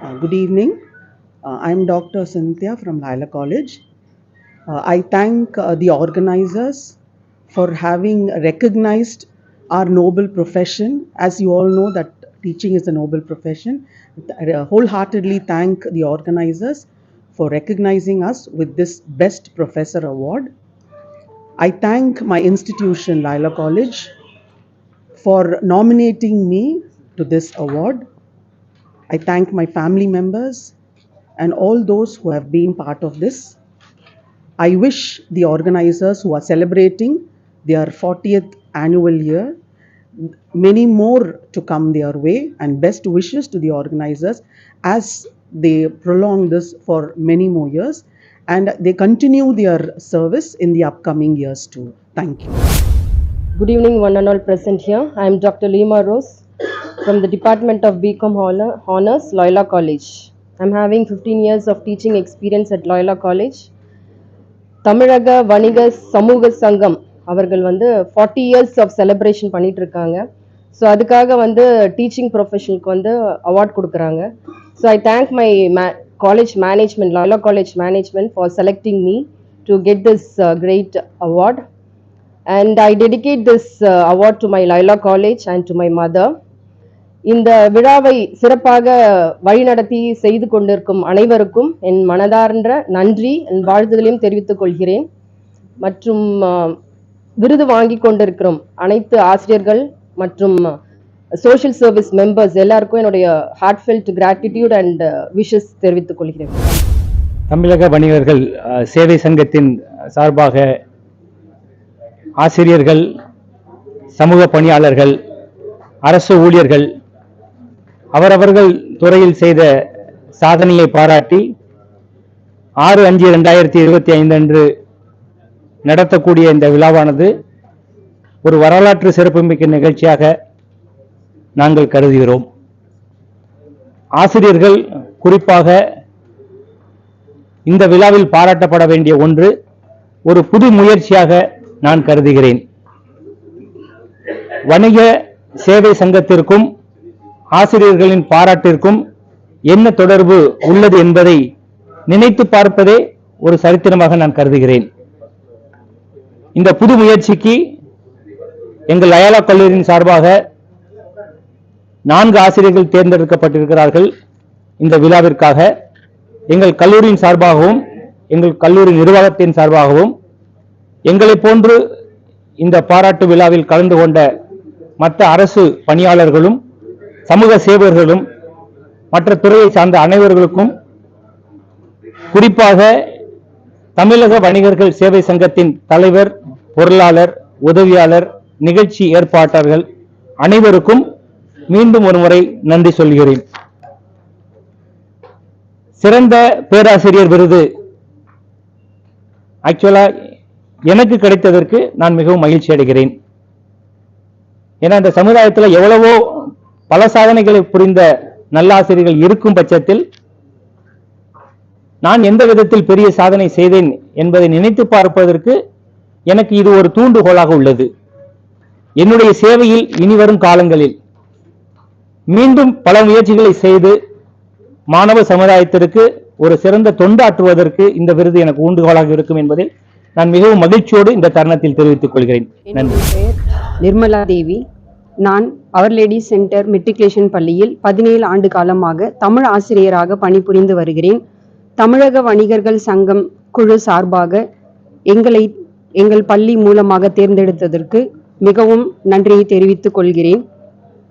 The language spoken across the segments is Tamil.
Uh, good evening. Uh, I'm Dr. Cynthia from Lila College. Uh, I thank uh, the organizers for having recognized our noble profession. As you all know, that teaching is a noble profession. I uh, wholeheartedly thank the organizers for recognizing us with this Best Professor Award. I thank my institution, Lila College, for nominating me to this award. I thank my family members and all those who have been part of this. I wish the organizers who are celebrating their 40th annual year many more to come their way and best wishes to the organizers as they prolong this for many more years and they continue their service in the upcoming years too. Thank you. Good evening, one and all present here. I am Dr. Lima Rose from the Department of BCom Honor- Honors, Loyola College. I am having 15 years of teaching experience at Loyola College. தமிழக வணிக சமூக சங்கம் அவர்கள் வந்து ஃபார்ட்டி இயர்ஸ் ஆஃப் செலிப்ரேஷன் பண்ணிட்டு இருக்காங்க ஸோ அதுக்காக வந்து டீச்சிங் ப்ரொஃபஷனுக்கு வந்து அவார்ட் கொடுக்குறாங்க so I thank my may college management Lala college management for selecting me to get this great award and I dedicate this uh, award to my Laila College and to my mother. இந்த விழாவை சிறப்பாக வழிநடத்தி செய்து கொண்டிருக்கும் அனைவருக்கும் என் மனதார்ந்த நன்றி என் வாழ்த்துதலையும் தெரிவித்துக் கொள்கிறேன். மற்றும் விருது வாங்கி கொண்டிருக்கிறோம் அனைத்து ஆசிரியர்கள் மற்றும் சோஷியல் சர்வீஸ் மெம்பர்ஸ் எல்லாருக்கும் என்னுடைய ஹார்ட்ஃபெல்ட் கிராட்டிடியூட் அண்ட் விஷஸ் தெரிவித்துக் கொள்கிறேன். தமிழக வணிகர்கள் சேவை சங்கத்தின் சார்பாக ஆசிரியர்கள் சமூக பணியாளர்கள் அரசு ஊழியர்கள் அவரவர்கள் துறையில் செய்த சாதனையை பாராட்டி ஆறு அஞ்சு ரெண்டாயிரத்தி இருபத்தி ஐந்து அன்று நடத்தக்கூடிய இந்த விழாவானது ஒரு வரலாற்று சிறப்புமிக்க நிகழ்ச்சியாக நாங்கள் கருதுகிறோம். ஆசிரியர்கள் குறிப்பாக இந்த விழாவில் பாராட்டப்பட வேண்டிய ஒன்று ஒரு புது முயற்சியாக நான் கருதுகிறேன். வணிக சேவை சங்கத்திற்கும் ஆசிரியர்களின் பாராட்டிற்கும் என்ன தொடர்பு உள்ளது என்பதை நினைத்து பார்ப்பதே ஒரு சரித்திரமாக நான் கருதுகிறேன். இந்த புது முயற்சிக்கு எங்கள் அயலா கல்லூரியின் சார்பாக நான்கு ஆசிரியர்கள் தேர்ந்தெடுக்கப்பட்டிருக்கிறார்கள் இந்த விழாவிற்காக. எங்கள் கல்லூரியின் சார்பாகவும் எங்கள் கல்லூரி நிர்வாகத்தின் சார்பாகவும் எங்களை போன்று இந்த பாராட்டு விழாவில் கலந்து கொண்ட மற்ற அரசு பணியாளர்களும் சமூக சேவர்களும் மற்ற துறையை சார்ந்த அனைவர்களுக்கும் குறிப்பாக தமிழக வணிகர்கள் சேவை சங்கத்தின் தலைவர் பொருளாளர் உதவியாளர் நிகழ்ச்சி ஏற்பாட்டாளர்கள் அனைவருக்கும் மீண்டும் ஒரு முறை நன்றி சொல்கிறேன். சிறந்த பேராசிரியர் விருது ஆக்சுவலா எனக்கு கிடைத்ததற்கு நான் மிகவும் மகிழ்ச்சி அடைகிறேன். ஏன்னா இந்த சமுதாயத்தில் எவ்வளவோ பல சாதனைகளை புரிந்த நல்லாசிரியர்கள் இருக்கும் பட்சத்தில் நான் எந்த விதத்தில் பெரிய சாதனை செய்தேன் என்பதை நினைத்து பார்ப்பதற்கு எனக்கு இது ஒரு தூண்டுகோலாக உள்ளது. என்னுடைய சேவையில் இனிவரும் காலங்களில் மீண்டும் பல முயற்சிகளை செய்து மாணவ சமுதாயத்திற்கு ஒரு சிறந்த தொண்டாற்றுவதற்கு இந்த விருது எனக்கு ஊண்டுகோலாக இருக்கும் என்பதை நான் மிகவும் மகிழ்ச்சியோடு இந்த தருணத்தில் தெரிவித்துக் கொள்கிறேன். நன்றி. நிர்மலா தேவி. நான் அவர் லேடி சென்டர் மெட்ரிகுலேஷன் பள்ளியில் பதினேழு ஆண்டு காலமாக தமிழ் ஆசிரியராக பணிபுரிந்து வருகிறேன். தமிழக வணிகர்கள் சங்கம் குழு சார்பாக எங்களை எங்கள் பள்ளி மூலமாக தேர்ந்தெடுத்ததற்கு மிகவும் நன்றியை தெரிவித்துக் கொள்கிறேன்.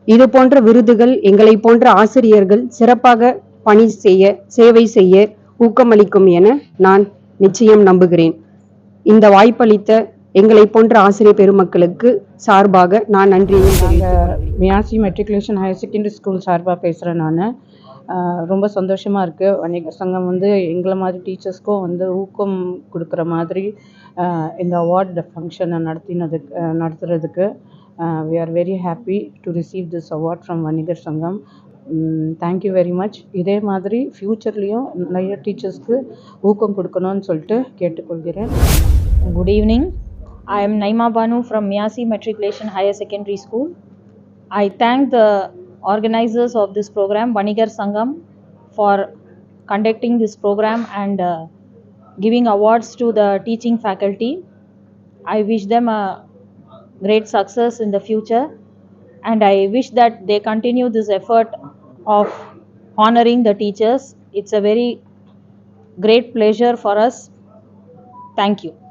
இது போன்ற விருதுகள் எங்களை போன்ற ஆசிரியர்கள் சிறப்பாக பணி செய்ய சேவை செய்ய ஊக்கமளிக்கும் என நான் நிச்சயம் நம்புகிறேன். இந்த வாய்ப்பளித்த எங்களை போன்ற ஆசிரியர் பெருமக்களுக்கு சார்பாக நான் நன்றியை தெரிவித்துக் கொள்கிறேன். மியாசி மெட்ரிகுலேஷன் ஹையர் செகண்டரி ஸ்கூல் சார்பாக பேசுகிறேன் நான். ரொம்ப சந்தோஷமாக இருக்குது வணிகர் சங்கம் வந்து எங்களை மாதிரி டீச்சர்ஸ்க்கும் வந்து ஊக்கம் கொடுக்குற மாதிரி இந்த அவார்டு ஃபங்க்ஷனை நடத்தினதுக்கு ஆஹ் நடத்துறதுக்கு we are very happy to receive this award from Vanigar Sangam. Thank you very much இதே மாதிரி ஃப்யூச்சர்லேயும் நிறைய டீச்சர்ஸ்க்கு ஊக்கம் கொடுக்கணும்னு சொல்லிட்டு கேட்டுக்கொள்கிறேன். Good evening. I am Naima Banu from Miyasi Matriculation Higher Secondary School. I thank the organizers of this program, Vanigar Sangam, for conducting this program and uh, giving awards to the teaching faculty. I wish them a great success in the future and I wish that they continue this effort of honoring the teachers. It's a very great pleasure for us. Thank you.